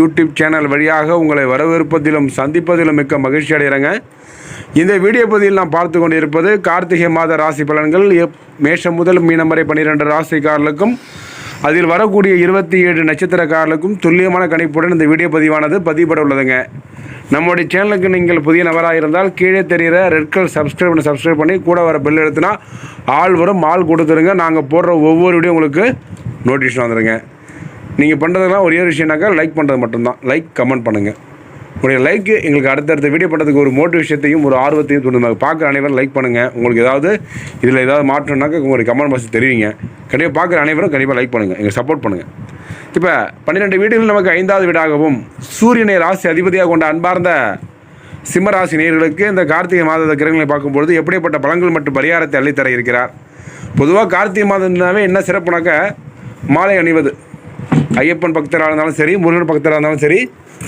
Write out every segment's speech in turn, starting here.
YouTube channel வழியாக உங்களை வரவேற்பதிலும் சந்திப்பதிலும் மிக்க மகிழ்ச்சி அடைகிறேங்க. இந்த வீடியோ பதிவில் நாம் பார்த்து கொண்டிருப்பது கார்த்திகை மாத ராசி பலன்கள். எப்- மேஷம் முதல் மீனம் வரை பன்னிரெண்டு ராசிக்காரர்களுக்கும் அதில் வரக்கூடிய இருபத்தி ஏழு நட்சத்திரக்காரர்களுக்கும் துல்லியமான கணிப்புடன் இந்த வீடியோ பதிவானது பதிவுபட உள்ளதுங்க. நம்முடைய சேனலுக்கு நீங்கள் புதிய நபராக இருந்தால் கீழே தெரிகிற ரெட் கலர் சப்ஸ்கிரைப் பண்ணி சப்ஸ்கிரைப் பண்ணி கூட வர பெல் எடுத்துனா ஆள் வரும் ஆள் கொடுத்துருங்க. நாங்கள் போடுற ஒவ்வொரு வீடியோ உங்களுக்கு நோட்டிஃபிகேஷன் வந்துடுங்க நீங்கள் பண்ணுறதெல்லாம் ஒரே ஒரு விஷயம்னாக்கா லைக் பண்ணுறது மட்டும்தான். லைக் கமெண்ட் பண்ணுங்கள் உங்களுடைய லைக் எங்களுக்கு அடுத்தடுத்த வீடியோ பண்ணுறதுக்கு ஒரு மோட்டிவேஷத்தையும் ஒரு ஆர்வத்தையும் தூண்டுங்க. பார்க்குற அனைவரும் லைக் பண்ணுங்கள் உங்களுக்கு ஏதாவது இதில் ஏதாவது மாற்றம்னாக்கா உங்களுடைய கமெண்ட் பாக்ஸ் தெரிவிங்க. கண்டிப்பாக பார்க்குற அனைவரும் கண்டிப்பாக லைக் பண்ணுங்கள் எங்களுக்கு சப்போர்ட் பண்ணுங்கள் இப்போ பன்னிரெண்டு வீடுகள் நமக்கு ஐந்தாவது வீடாகவும் சூரியனை ராசி அதிபதியாக கொண்ட அன்பார்ந்த சிம்மராசி நேர்களுக்கு இந்த கார்த்திகை மாத கிரகங்களை பார்க்கும்பொழுது எப்படிப்பட்ட பலன்கள் மற்றும் பரிகாரத்தை அள்ளித்தர இருக்கிறார்? பொதுவாக கார்த்திகை மாதம்னாவே என்ன சிறப்புனாக்க மாலை அணிவது. ஐயப்பன் பக்தராக இருந்தாலும் சரி முருகன் பக்தராக இருந்தாலும் சரி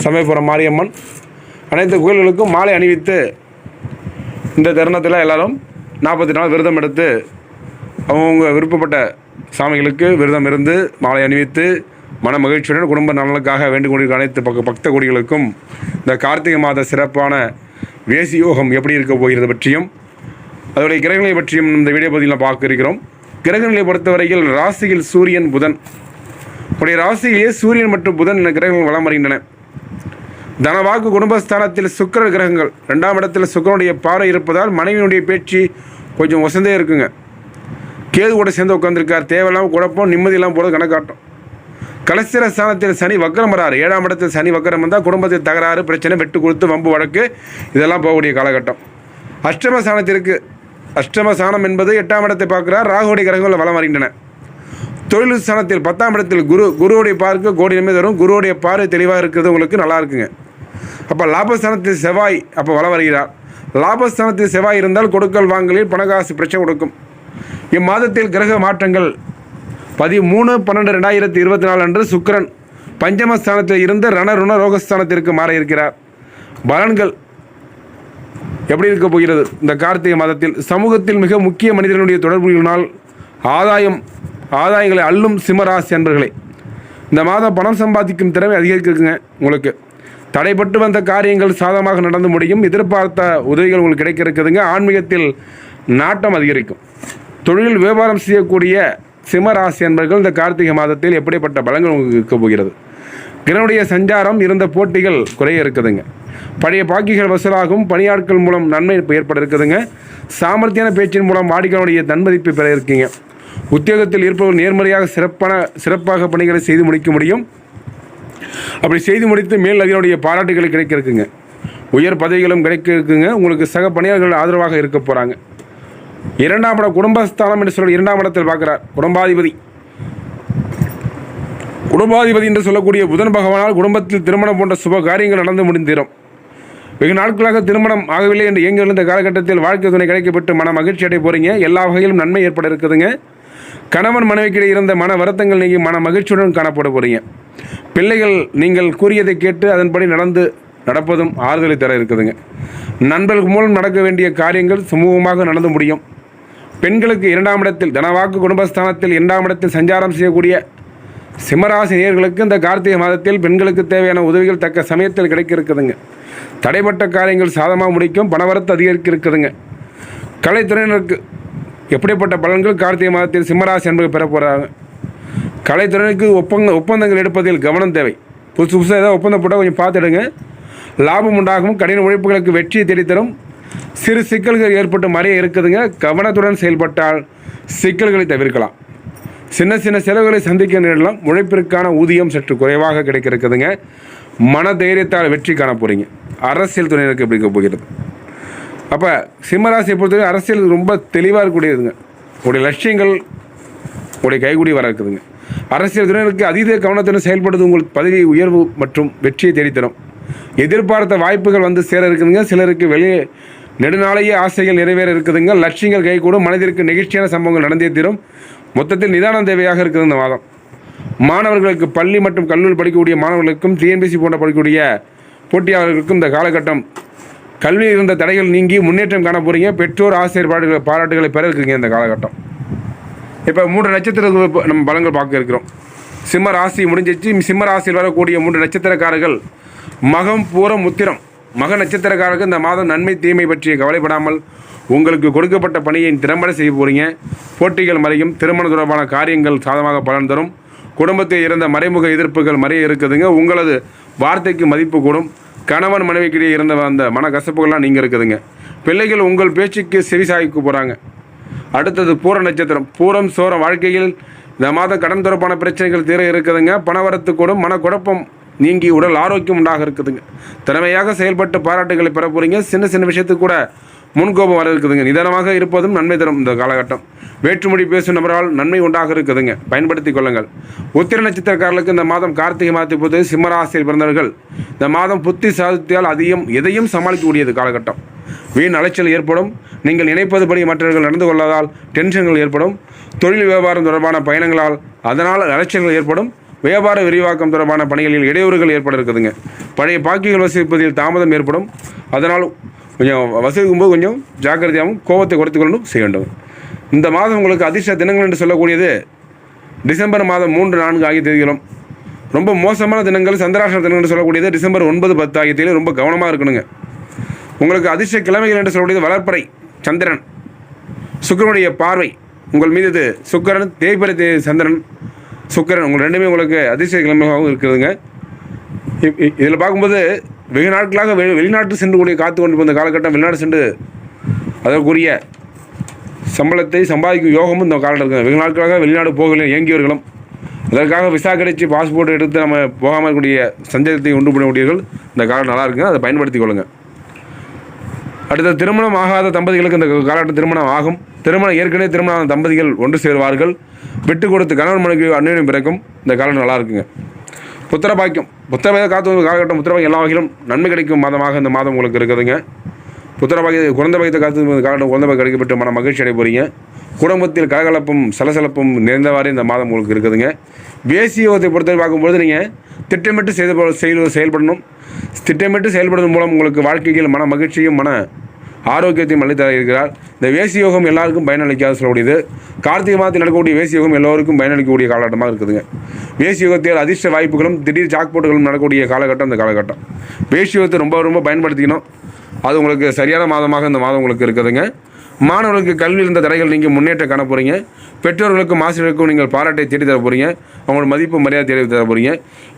சமயபுரம் மாரியம்மன் அனைத்து கோயில்களுக்கும் மாலை அணிவித்து இந்த தருணத்தில் எல்லாரும் நாற்பத்தி நாள் விரதம் எடுத்து அவங்கவுங்க விருப்பப்பட்ட சாமிகளுக்கு விரதம் இருந்து மாலை அணிவித்து மன மகிழ்ச்சியுடன் குடும்ப நலனுக்காக வேண்டிக் கொண்டிருக்கிற அனைத்து பக்க பக்த கொடிகளுக்கும் இந்த கார்த்திகை மாத சிறப்பான வேசி யோகம் எப்படி இருக்க போகிறது பற்றியும் அதோடைய கிரகங்களை பற்றியும் இந்த வீடியோ பதிவில் பார்க்க இருக்கிறோம். கிரகங்களை பொறுத்தவரையில் ராசியில் சூரியன் புதன் உடைய ராசியிலேயே சூரியன் மற்றும் புதன் என கிரகங்கள் வளம் வருகின்றன தனவாக்கு குடும்பஸ்தானத்தில் சுக்கிர கிரகங்கள். ரெண்டாம் இடத்தில் சுக்கிரனுடைய பாறை இருப்பதால் மனைவியினுடைய பேச்சு கொஞ்சம் வசந்தே இருக்குங்க. கேது கூட சேர்ந்து உட்காந்துருக்கார் தேவையில்லாமல் குழப்பம் நிம்மதியெல்லாம் போல கணக்காட்டும் கலசிர ஸ்தானத்தில் சனி வக்கரம் வராரு. ஏழாம் இடத்தில் சனி வக்கரம் வந்தால் குடும்பத்தில் தகராறு பிரச்சனை வெட்டு கொடுத்து வம்பு வழக்கு இதெல்லாம் போகக்கூடிய காலகட்டம். அஷ்டம ஸ்தானத்திற்கு அஷ்டம ஸ்தானம் என்பது எட்டாம் இடத்தை பார்க்குறார். ராகுடைய கிரகங்கள் வளம் வருகின்றன தொழில் ஸ்தானத்தில் பத்தாம் இடத்தில் குரு குருவுடைய பார்க்க கோடி நிமிடம் தரும். குருவுடைய பார்வை தெளிவாக இருக்கிறது உங்களுக்கு நல்லா இருக்குங்க. அப்போ லாபஸ்தானத்தில் செவ்வாய் அப்போ வள வருகிறார். லாபஸ்தானத்தில் செவ்வாய் இருந்தால் கொடுக்கல் வாங்கலில் பணகாசு பிரச்சனை கொடுக்கும். இம்மாதத்தில் கிரக மாற்றங்கள். பதிமூணு பன்னெண்டு ரெண்டாயிரத்தி இருபத்தி நாலு அன்று சுக்கரன் பஞ்சமஸ்தானத்தில் இருந்து ரண ருண ரோகஸ்தானத்திற்கு மாற இருக்கிறார். பலன்கள் எப்படி இருக்க போகிறது? இந்த கார்த்திகை மாதத்தில் சமூகத்தில் மிக முக்கிய மனிதனுடைய தொடர்புகளினால் ஆதாயம் ஆதாயங்களை அள்ளும் சிம்மராசி அன்பர்களே இந்த மாதம் பணம் சம்பாதிக்கும் திறமை அதிகரிக்குங்க உங்களுக்கு. தடைப்பட்டு வந்த காரியங்கள் சாதகமாக நடந்து முடியும். எதிர்பார்த்த உதவிகள் உங்களுக்கு கிடைக்க இருக்குதுங்க ஆன்மீகத்தில் நாட்டம் அதிகரிக்கும். தொழில் வியாபாரம் செய்யக்கூடிய சிம்மராசி அன்பர்கள் இந்த கார்த்திகை மாதத்தில் எப்படிப்பட்ட பலங்கள் உங்களுக்கு இருக்க போகிறது? கிரனுடைய சஞ்சாரம் இருந்த போட்டிகள் குறைய இருக்குதுங்க. பழைய பாக்கிகள் வசூலாகும். பணியாட்கள் மூலம் நன்மை ஏற்பட இருக்குதுங்க. சாமர்த்தியான பேச்சின் மூலம் வாடிக்கையாளருடைய நன்மதிப்பை பெற இருக்கீங்க. உத்தியோகத்தில் இருப்பவர் நேர்மறையாக சிறப்பான சிறப்பாக பணிகளை செய்து முடிக்க முடியும். அப்படி செய்து முடித்து மேல் அதனுடைய பாராட்டுகள் கிடைக்க இருக்குங்க உயர் பதவிகளும் கிடைக்க இருக்குங்க உங்களுக்கு சக பணியாளர்கள் ஆதரவாக இருக்க போகிறாங்க இரண்டாம் இடம் குடும்பஸ்தானம் என்று சொல்ல இரண்டாம் இடத்தில் பார்க்குறார். குடும்பாதிபதி. குடும்பாதிபதி என்று சொல்லக்கூடிய புதன் பகவானால் குடும்பத்தில் திருமணம் போன்ற சுப காரியங்கள் நடந்து முடிந்திரும் வெகு நாட்களாக திருமணம் ஆகவில்லை என்று இயங்கி இருந்த காலகட்டத்தில் வாழ்க்கை துணை கிடைக்கப்பட்டு மன மகிழ்ச்சி அடைய போறீங்க. எல்லா வகையிலும் நன்மை ஏற்பட இருக்குதுங்க. கணவன் மனைவிக்கிடையே இருந்த மன வருத்தங்கள் நீங்கள் மன மகிழ்ச்சியுடன் காணப்பட போறீங்க. பிள்ளைகள் நீங்கள் கூறியதை கேட்டு அதன்படி நடந்து நடப்பதும் ஆறுதலை தர இருக்குதுங்க. நண்பர்கள் மூலம் நடக்க வேண்டிய காரியங்கள் சுமூகமாக நடந்து முடியும். பெண்களுக்கு இரண்டாம் இடத்தில் தனவாக்கு குடும்பஸ்தானத்தில் இரண்டாம் இடத்தில் சஞ்சாரம் செய்யக்கூடிய சிம்மராசி நேர்களுக்கு இந்த கார்த்திகை மாதத்தில் பெண்களுக்கு தேவையான உதவிகள் தக்க சமயத்தில் கிடைக்க இருக்குதுங்க தடைப்பட்ட காரியங்கள் சாதமாக முடிக்கும் பணவரத்து அதிகரிக்க இருக்குதுங்க கலைத்துறையினருக்கு எப்படிப்பட்ட பலன்கள் கார்த்திகை மாதத்தில் சிம்மராசி என்பது பெற போகிறாங்க கலைத்துறைக்கு ஒப்பந்த ஒப்பந்தங்கள் எடுப்பதில் கவனம் தேவை. புதுசு புதுசாக ஏதாவது ஒப்பந்தம் போட்டால் கொஞ்சம் பார்த்துடுங்க லாபம் உண்டாகும் கடின உழைப்புகளுக்கு வெற்றியை தேடித்தரும். சிறு சிக்கல்கள் ஏற்பட்டு மறைய இருக்குதுங்க கவனத்துடன் செயல்பட்டால் சிக்கல்களை தவிர்க்கலாம். சின்ன சின்ன செலவுகளை சந்திக்க நேரலாம் உழைப்பிற்கான ஊதியம் சற்று குறைவாக கிடைக்க இருக்குதுங்க. மன தைரியத்தால் வெற்றி காண போகிறீங்க அரசியல் துறையினருக்கு எப்படி போகிறது? அப்போ சிம்மராசியை பொறுத்தவரை அரசியல் ரொம்ப தெளிவாக இருக்கக்கூடியதுங்க. உங்களுடைய லட்சியங்கள் உங்களுடைய கைகூடி வர இருக்குதுங்க. அரசியல் துறையினருக்கு அதீத கவனத்துடன் செயல்படுவது உங்களுக்கு பதவி உயர்வு மற்றும் வெற்றியை தேடித்தரும். எதிர்பார்த்த வாய்ப்புகள் வந்து சேர இருக்குதுங்க. சிலருக்கு வெளியே நெடுநாளைய ஆசைகள் நிறைவேற இருக்குதுங்க. லட்சியங்கள் கைகூடும். மனதிற்கு நெகிழ்ச்சியான சம்பவங்கள் நடந்தே தீரும். மொத்தத்தில் நிதானம் தேவையாக இருக்குது இந்த மாதம். மாணவர்களுக்கு பள்ளி மற்றும் கல்லூரி படிக்கக்கூடிய மாணவர்களுக்கும் டிஎன்பிசி போன்ற படிக்கக்கூடிய போட்டியாளர்களுக்கும் இந்த காலகட்டம் கல்வியில் இருந்த தடைகள் நீங்கி முன்னேற்றம் காண போகிறீங்க பெற்றோர் ஆசிரியர் பாடுகளை பாராட்டுகளை பெற இருக்குங்க இந்த காலகட்டம். இப்போ மூன்று நட்சத்திரத்துக்கு நம்ம பலங்கள் பார்க்க இருக்கிறோம். சிம்ம ராசி முடிஞ்சிச்சு. சிம்ம ராசியில் வரக்கூடிய மூன்று நட்சத்திரக்காரர்கள் மகம் பூரம் முத்திரம் மக நட்சத்திரக்காரருக்கு இந்த மாதம் நன்மை தீமை பற்றி கவலைப்படாமல் உங்களுக்கு கொடுக்கப்பட்ட பணியை திறம்பட செய்ய போகிறீங்க போட்டிகள் மறையும். திருமணம் தொடர்பான காரியங்கள் சாதமாக பலன் தரும். குடும்பத்தில் இருந்த மறைமுக எதிர்ப்புகள் மறைய இருக்குதுங்க. உங்களது வார்த்தைக்கு மதிப்பு கூடும். கணவன் மனைவிக்கிடையே இருந்த அந்த மனக்கசப்புகள்லாம் நீங்கள் இருக்குதுங்க பிள்ளைகள் உங்கள் பேச்சுக்கு செவிசாய்க்கு போகிறாங்க அடுத்தது பூர நட்சத்திரம். பூரம் சோரம் வாழ்க்கையில் இந்த மாதம் கடன் தொடர்பான பிரச்சனைகள் தீர இருக்குதுங்க. பணவரத்து கூடும் மனக்குழப்பம் நீங்கி உடல் ஆரோக்கியம் உண்டாக இருக்குதுங்க. திறமையாக செயல்பட்டு பாராட்டுகளை பெற போகிறீங்க சின்ன சின்ன விஷயத்துக்கு கூட முன்கோபம் வர இருக்குதுங்க. நிதானமாக இருப்பதும் நன்மை தரும் இந்த காலகட்டம். வேற்றுமொழி பேசும் நபரால் நன்மை உண்டாக இருக்குதுங்க. பயன்படுத்திக் கொள்ளுங்கள். உத்திர நட்சத்திரக்காரர்களுக்கு இந்த மாதம் கார்த்திகை மாதத்தை பொறுத்து சிம்மராசியில் பிறந்தவர்கள் இந்த மாதம் புத்தி சாதித்தால் அதிகம் எதையும் சமாளிக்கக்கூடியது காலகட்டம். வீண் அலைச்சல் ஏற்படும். நீங்கள் நினைப்பதுபடி மற்றவர்கள் நடந்து கொள்ளாதால் டென்ஷன்கள் ஏற்படும். தொழில் வியாபாரம் தொடர்பான பயணங்களால் அதனால் அலைச்சல்கள் ஏற்படும். வியாபார விரிவாக்கம் தொடர்பான பணிகளில் இடையூறுகள் ஏற்பட இருக்குதுங்க. பழைய பாக்கிகள் வசிப்பதில் தாமதம் ஏற்படும். அதனால் கொஞ்சம் வசதிக்கும் போது கொஞ்சம் ஜாக்கிரதையாகவும் கோபத்தை குறைத்து செய்ய வேண்டும். இந்த மாதம் உங்களுக்கு அதிர்ஷ்ட தினங்கள் என்று சொல்லக்கூடியது டிசம்பர் மாதம் மூன்று நான்கு ஆகிய தேதிகளும். ரொம்ப மோசமான தினங்கள் சந்திராஷ்ட தினங்கள் என்று சொல்லக்கூடியது டிசம்பர் ஒன்பது பத்து ஆகிய தேதியில் ரொம்ப கவனமாக இருக்கணுங்க. உங்களுக்கு அதிர்ஷ்ட கிழமைகள் என்று சொல்லக்கூடியது வளர்ப்பறை சந்திரன். சுக்கிரனுடைய பார்வை. உங்கள் மீது இது சுக்கரன் தேய்பிறை தே சந்திரன். சுக்கிரன் உங்கள் ரெண்டுமே உங்களுக்கு அதிர்ஷ்ட கிழமையாகவும் இருக்குதுங்க இதில் பார்க்கும்போது வெகு நாட்களாக வெளி வெளிநாட்டு சென்று கூடிய காத்து கொண்டு வந்த காலகட்டம் வெளிநாடு சென்று அதற்குரிய சம்பளத்தை சம்பாதிக்கும் யோகமும் இந்த காலகட்டத்தில் வெகு நாட்களாக வெளிநாடு போகல இயங்கியவர்களும். அதற்காக விசா கிடைச்சி பாஸ்போர்ட் எடுத்து நம்ம போகாமல் இருக்கக்கூடிய சந்தேகத்தை உண்டு பண்ணக்கூடியவர்கள் இந்த காலம் நல்லா இருக்குங்க. அதை பயன்படுத்திக் கொள்ளுங்கள் அடுத்த திருமணம் ஆகாத தம்பதிகளுக்கு இந்த காலகட்டம் திருமணம் ஆகும். திருமணம் ஏற்கனவே திருமணம் தம்பதிகள் ஒன்று சேருவார்கள். விட்டு கொடுத்து கணவன் மனைவி அன்னியும் பிறக்கும். இந்த காலம் நல்லா இருக்குங்க. புத்திர பாக்கியம் புத்திர காத்து காலகட்டம் புத்திர எல்லா வகையிலும் நன்மை கிடைக்கும் மாதமாக இந்த மாதம் உங்களுக்கு இருக்குதுங்க. புத்திர பாக்கிய குழந்தை பாக்கியத்தை காத்து காலகட்டம் குழந்தை பாக்கியம் கிடைக்கப்பட்டு மன மகிழ்ச்சி அடைய போகிறீங்க குடும்பத்தில் கலகலப்பும் சலசலப்பும் நிறைந்தவாறு இந்த மாதம் உங்களுக்கு இருக்குதுங்க. வேசியோகத்தை பொறுத்தவரை பார்க்கும்பொழுது நீங்கள் திட்டமிட்டு செய்து செயல் செயல்படணும். திட்டமிட்டு செயல்படுவதன் மூலம் உங்களுக்கு வாழ்க்கையில் மன மகிழ்ச்சியும் மன ஆரோக்கியத்தையும் அளித்த இருக்கிறார். இந்த வேசி யோகம் எல்லாருக்கும் பயனளிக்காத சொல்லக்கூடியது. கார்த்திகை மாதத்தில் நடக்கக்கூடிய வேசி யோகம் எல்லோருக்கும் பயனளிக்கக்கூடிய காலகட்டமாக இருக்குதுங்க. வேசி யோகத்தில் அதிர்ஷ்ட வாய்ப்புகளும் திடீர் ஜாக்போட்டுகளும் நடக்கக்கூடிய காலகட்டம் இந்த காலகட்டம். வேசி யோகத்தை ரொம்ப ரொம்ப பயன்படுத்திக்கணும். அது உங்களுக்கு சரியான மாதமாக இந்த மாதம் உங்களுக்கு இருக்குதுங்க. மாணவர்களுக்கு கல்வியில் இருந்த தடைகள் நீங்கள் முன்னேற்றம் காண போகிறீங்க பெற்றோர்களுக்கும் ஆசிரியர்களுக்கும் நீங்கள் பாராட்டை தேடி தர போகிறீங்க அவங்களோட மதிப்பு மரியாதை தேடி தர போகிறீங்க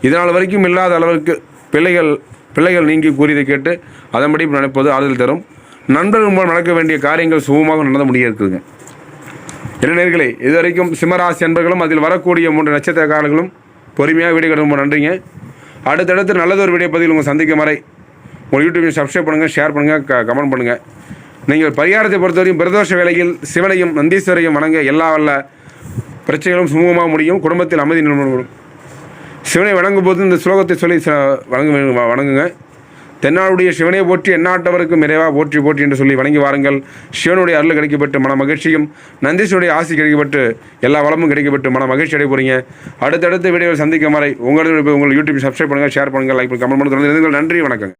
இதனால் வரைக்கும் இல்லாத அளவிற்கு பிள்ளைகள் பிள்ளைகள் நீங்கி கூறியதை கேட்டு அதன்படி நினைப்பது ஆறுதல் தரும். நண்பர்கள் மூலம் நடக்க வேண்டிய காரியங்கள் சுகமாக நடந்து முடிய இருக்குதுங்க இளைஞர்களே இதுவரைக்கும் சிம்மராசி அன்பர்களும் அதில் வரக்கூடிய மூன்று நட்சத்திரக்காரர்களும் பொறுமையாக வீடியோ ரொம்ப நன்றிங்க. அடுத்தடுத்து நல்லதொரு வீடியோ பதிவில் உங்கள் சந்திக்கும் வரை உங்கள் யூடியூப் சப்ஸ்கிரைப் பண்ணுங்கள் ஷேர் பண்ணுங்கள் க கமெண்ட் பண்ணுங்கள் நீங்கள் பரிகாரத்தை பொறுத்தவரையும் பிரதோஷ வேலையில் சிவனையும் நந்தீஸ்வரையும் வணங்க எல்லா வல்ல பிரச்சனைகளும் சுமூகமாக முடியும் குடும்பத்தில் அமைதி நிலவரும் சிவனை வணங்கும் போது இந்த ஸ்லோகத்தை சொல்லி ச- வணங்க வணங்குங்க. தென்னாளுடைய சிவனை போற்றி எந்நாட்டவருக்கும் இறைவா போற்றி போற்றி என்று சொல்லி வணங்கி வாருங்கள். சிவனுடைய அருள் கிடைக்கப்பட்டு மன மகிழ்ச்சியும் நந்தீஸ்வனுடைய ஆசி கிடைக்கப்பட்டு எல்லா வளமும் கிடைக்கப்பட்டு மன மகிழ்ச்சி அடைய போறீங்க அடுத்தடுத்த வீடியோவில் சந்திக்கும் வரை உங்களோட உங்கள் யூடியூப் சப்ஸ்கிரைப் பண்ணுங்கள் ஷேர் பண்ணுங்கள் லைக் கமெண்ட் பண்ணுங்கள். நன்றி வணக்கம்